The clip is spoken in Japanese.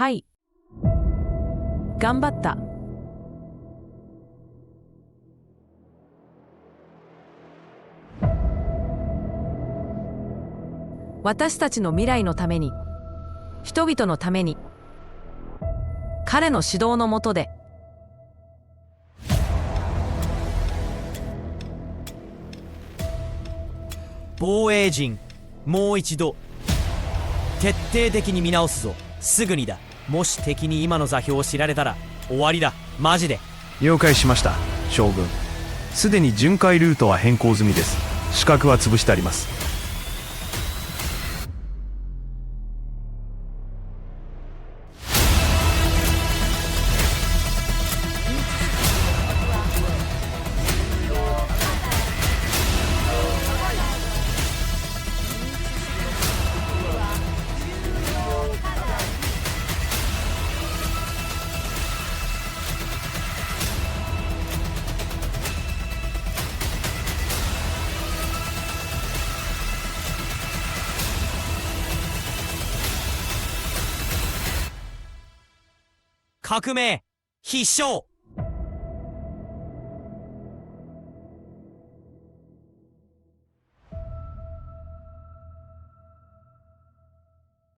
はい。頑張った。私たちの未来のために、人々のために、彼の指導のもとで、防衛陣もう一度。徹底的に見直すぞ。すぐにだ。もし敵に今の座標を知られたら終わりだ。マジで。了解しました将軍。すでに巡回ルートは変更済みです。資格は潰してあります。革命必勝。